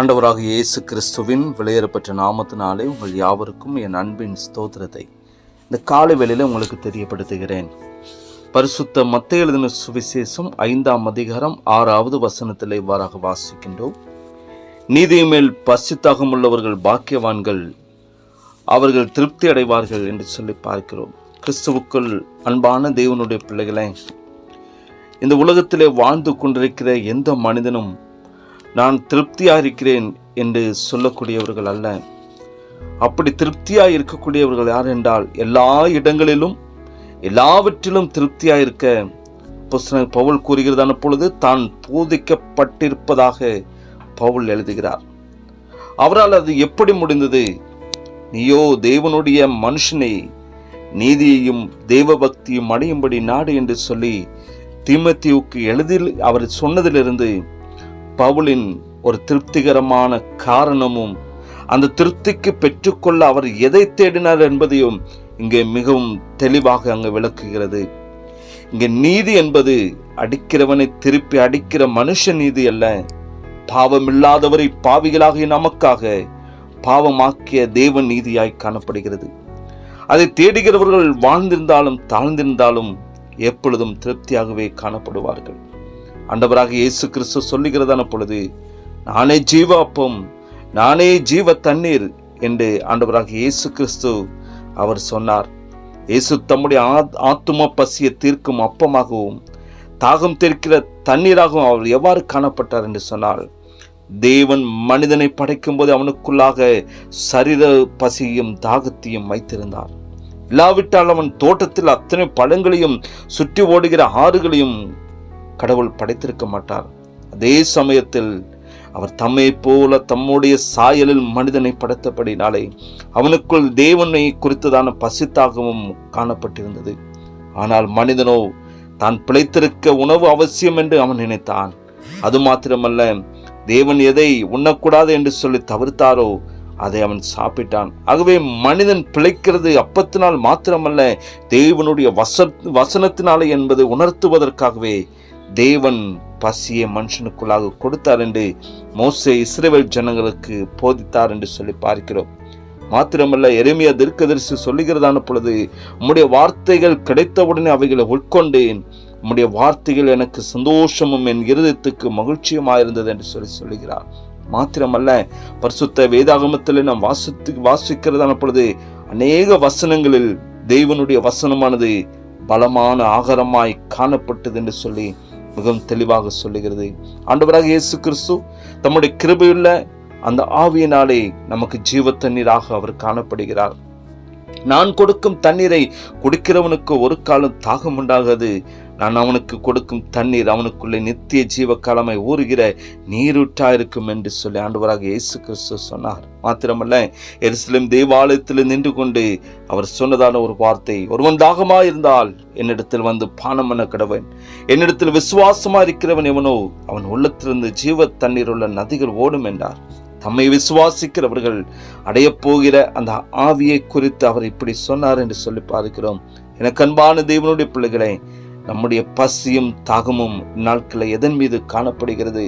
ஆண்டவராக இயேசு கிறிஸ்துவின் விளையேறப்பட்ட நாமத்தினாலே உங்கள் யாவருக்கும் என் அன்பின் ஸ்தோத்திரத்தை. இந்த காலை வேளையில் உங்களுக்கு தெரியப்படுத்துகிறேன். பரிசுத்த மத்த எழுதின சுவிசேஷம் ஐந்தாம் அதிகாரம் ஆறாவது வசனத்தில் இவ்வாறாக வாசிக்கின்றோம். நீதி மேல் பசித்தாகம் உள்ளவர்கள் பாக்கியவான்கள் அவர்கள் திருப்தி அடைவார்கள் என்று சொல்லி பார்க்கிறோம். கிறிஸ்துவுக்குள் அன்பான தேவனுடைய பிள்ளைகளை இந்த உலகத்திலே வாழ்ந்து கொண்டிருக்கிற எந்த மனிதனும் நான் திருப்தியாக இருக்கிறேன் என்று சொல்லக்கூடியவர்கள் அல்ல. அப்படி திருப்தியாக இருக்கக்கூடியவர்கள் யார் என்றால் எல்லா இடங்களிலும் எல்லாவற்றிலும் திருப்தியாக இருக்க புஸ்தக பவுல் கூறுகிறதான பொழுது தான் போதிக்கப்பட்டிருப்பதாக பவுல் எழுதுகிறார். அவரால் அது எப்படி முடிந்தது? நீயோ தேவனுடைய மனுஷனை நீதியையும் தேவபக்தியும் அடையும்படி நாடு என்று சொல்லி திமுத்திவுக்கு எளிதில் அவர் சொன்னதிலிருந்து பவுலின் ஒரு திருப்திகரமான காரணமும் அந்த திருப்திக்கு பெற்றுக்கொள்ள அவர் எதை தேடினார் என்பதையும் இங்கே மிகவும் தெளிவாக அங்கு விளக்குகிறது. இங்கே நீதி என்பது அடிக்கிறவனை திருப்பி அடிக்கிற மனுஷ நீதி அல்ல. பாவமில்லாதவரை பாவிகளாகிய நமக்காக பாவமாக்கிய தேவ நீதியாய் காணப்படுகிறது. அதை தேடுகிறவர்கள் வாழ்ந்திருந்தாலும் தாழ்ந்திருந்தாலும் எப்பொழுதும் திருப்தியாகவே காணப்படுவார்கள். ஆண்டவராக இயேசு கிறிஸ்து சொல்லுகிறதான பொழுது நானே ஜீவ அப்பம் நானே ஜீவ தண்ணீர் என்று ஆண்டவராக இயேசு கிறிஸ்து அவர் சொன்னார். இயேசு தம்முடைய ஆத்தும பசியை தீர்க்கும் அப்பமாகவும் தாகம் தீர்க்கிற தண்ணீராகவும் அவர் எவ்வாறு காணப்பட்டார் என்று சொன்னால் தேவன் மனிதனை படைக்கும் போது அவனுக்குள்ளாக சரீர பசியும் தாகத்தையும் வைத்திருந்தார். இல்லாவிட்டால் அவன் தோட்டத்தில் அத்தனை பழங்களையும் சுற்றி ஓடுகிற ஆறுகளையும் கடவுள் படைத்திருக்க மாட்டார். அதே சமயத்தில் அவர் தம்மை போல தம்முடைய சாயலில் மனிதனை படைத்தபடினாலே அவனுக்குள் தேவனை குறித்ததான பசித்தாகவும் காணப்பட்டிருந்தது. ஆனால் மனிதனோ தான் பிழைத்திருக்க உணவு அவசியம் என்று அவன் நினைத்தான். அது மாத்திரமல்ல தேவன் எதை உண்ணக்கூடாது என்று சொல்லி தவிர்த்தாரோ அதை அவன் சாப்பிட்டான். ஆகவே மனிதன் பிழைக்கிறது அப்பத்தினால் மாத்திரமல்ல தேவனுடைய வச வசனத்தினாலே என்பதை உணர்த்துவதற்காகவே தேவன் பசியை மனுஷனுக்குள்ளாக கொடுத்தார் என்று மோசே இஸ்ரேவேல் ஜனங்களுக்கு போதித்தார் என்று சொல்லி பார்க்கிறோம். மாத்திரமல்ல எருமையா தீர்க்கதரிசி சொல்லுகிறதான பொழுது உம்முடைய வார்த்தைகள் கிடைத்தவுடனே அவைகளை உட்கொண்டேன் உம்முடைய வார்த்தைகள் எனக்கு சந்தோஷமும் என் இருதயத்துக்கு மகிழ்ச்சியுமாயிருந்தது என்று சொல்லி சொல்லுகிறார். மாத்திரமல்ல பரிசுத்த வேதாகமத்தில் நாம் வாசித்து வாசிக்கிறதான பொழுது அநேக வசனங்களில் தெய்வனுடைய வசனமானது பலமான ஆகாரமாய் காணப்பட்டது என்று சொல்லி மிகவும் தெளிவாக சொல்லுகிறது. ஆண்டவராக இயேசு கிறிஸ்து தம்முடைய கிருபையுள்ள அந்த ஆவியினாலே நமக்கு ஜீவ தண்ணீராக அவர் காணப்படுகிறார். நான் கொடுக்கும் தண்ணீரை குடிக்கிறவனுக்கு ஒரு காலம் தாகம் உண்டாகாது. நான் அவனுக்கு கொடுக்கும் தண்ணீர் அவனுக்குள்ளே நித்திய ஜீவ காலமை ஊறுகிற நீரூற்றா இருக்கும் என்று சொல்லி ஆண்டவராக இயேசு கிறிஸ்து சொன்னார். மாத்திரமல்ல எருசலேம் தேவாலயத்தில் நின்று கொண்டு அவர் சொன்னதான ஒரு வார்த்தை ஒருவன் தாகமா இருந்தால் என்னிடத்தில் வந்து பானம் பண்ண கடவன். என்னிடத்தில் விசுவாசமா இருக்கிறவன் எவனோ அவன் உள்ளத்திலிருந்து ஜீவ தண்ணீர் உள்ள நதிகள் ஓடும் என்றார். தம்மை விசுவாசிக்கிறவர்கள் அடையப் போகிற அந்த ஆவியை குறித்து அவர் இப்படி சொன்னார் என்று சொல்லி பார்க்கிறோம். எனக்கு அன்பான தேவனுடைய பிள்ளைகளை நம்முடைய பசியும் தாகமும் நாட்களை எதன் மீது காணப்படுகிறது?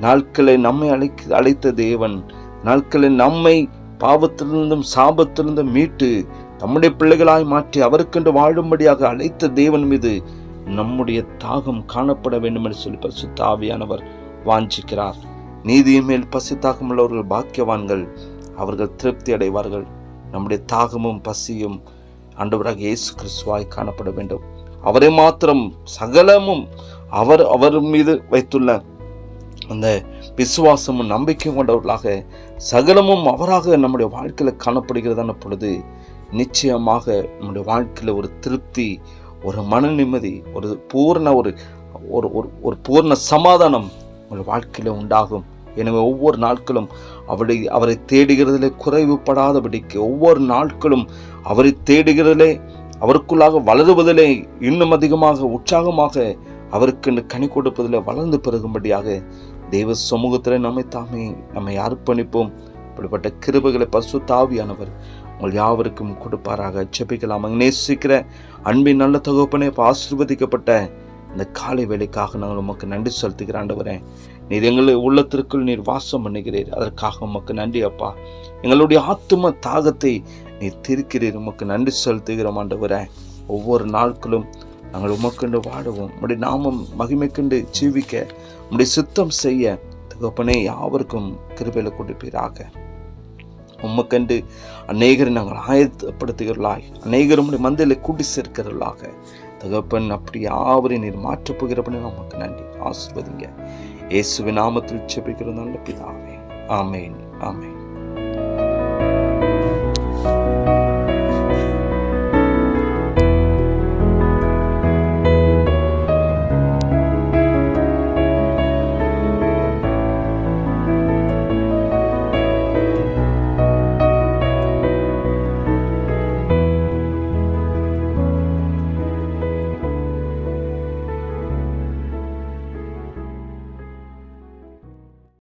நாட்களை நம்மை அழைக்க அழைத்த தேவன் நாட்களை நம்மை பாவத்திலிருந்தும் சாபத்திலிருந்தும் மீட்டு நம்முடைய பிள்ளைகளாய் மாற்றி அவருக்கென்று வாழும்படியாக அழைத்த தேவன் மீது நம்முடைய தாகம் காணப்பட வேண்டும் என்று சொல்லி பரிசுத்த ஆவியானவர் வாஞ்சிக்கிறார். நீதியின் மேல் பசி தாகம் உள்ளவர்கள் பாக்கியவான்கள். அவர்கள் திருப்தி அடைவார்கள். நம்முடைய தாகமும் பசியும் ஆண்டவராக இயேசு கிறிஸ்துவாய் காணப்பட வேண்டும். அவரை மாத்திரம் சகலமும் அவர் அவர் மீது வைத்துள்ள அந்த விசுவாசமும் நம்பிக்கையும் கொண்டவர்களாக சகலமும் அவராக நம்முடைய வாழ்க்கையில் காணப்படுகிறதான பொழுது நிச்சயமாக நம்முடைய வாழ்க்கையில் ஒரு திருப்தி ஒரு மன நிம்மதி ஒரு பூர்ண ஒரு ஒரு ஒரு பூர்ண சமாதானம் உங்கள் வாழ்க்கையில் உண்டாகும். எனவே ஒவ்வொரு நாட்களும் அவரை அவரை தேடுகிறதிலே குறைவுபடாதபடிக்கு ஒவ்வொரு நாட்களும் அவரை தேடுகிறதிலே அவருக்குள்ளாக வளருவதிலே இன்னும் அதிகமாக உற்சாகமாக அவருக்கு கனி கொடுப்பதிலே வளர்ந்து பெருகும்படியாக தெய்வ சமூகத்தில் நம்மை தாமே நம்மை அர்ப்பணிப்போம். இப்படிப்பட்ட கிருபைகளை பசு தாவியானவர் உங்கள் யாவருக்கும் கொடுப்பாராக. ஜெபிக்கலாம். நேசிக்கிற அன்பின் நல்ல தகப்பனே ஆசிர்வதிக்கப்பட்ட இந்த காலை வேலைக்காக நாங்கள் உமக்கு நன்றி செலுத்துகிற ஆண்டவரே. நீர் எங்களை உள்ளத்திற்குள் நீர் வாசம் பண்ணுகிறீர். அதற்காக உமக்கு நன்றி அப்பா. எங்களுடைய ஆத்தும தாகத்தை நீர் திருக்கிறீர். உமக்கு நன்றி செலுத்துகிறோம் ஆண்டவரே. ஒவ்வொரு நாட்களும் நாங்கள் உமக்கண்டு வாடுவோம். உடைய நாமம் மகிமைக்கண்டு ஜீவிக்க உடைய சுத்தம் செய்ய தகப்பனே யாவருக்கும் கிருபையில கொடுப்பீராக. உம்மக்கண்டு அநேகரை நாங்கள் ஆயத்தப்படுத்துகிறவர்களாய் அநேகர் உடைய மந்தையில கூட்டி சேர்க்கிறவர்களாக. தகப்பன் அப்படி யாவரையும் நீர் மாற்றப் போகிறப்பனே நமக்கு நன்றி. ஆசிர்வதிங்க. இயேசுவின் நாமத்தில் செபிக்கிற நல்ல பிதாவே. ஆமேன் ஆமேன்.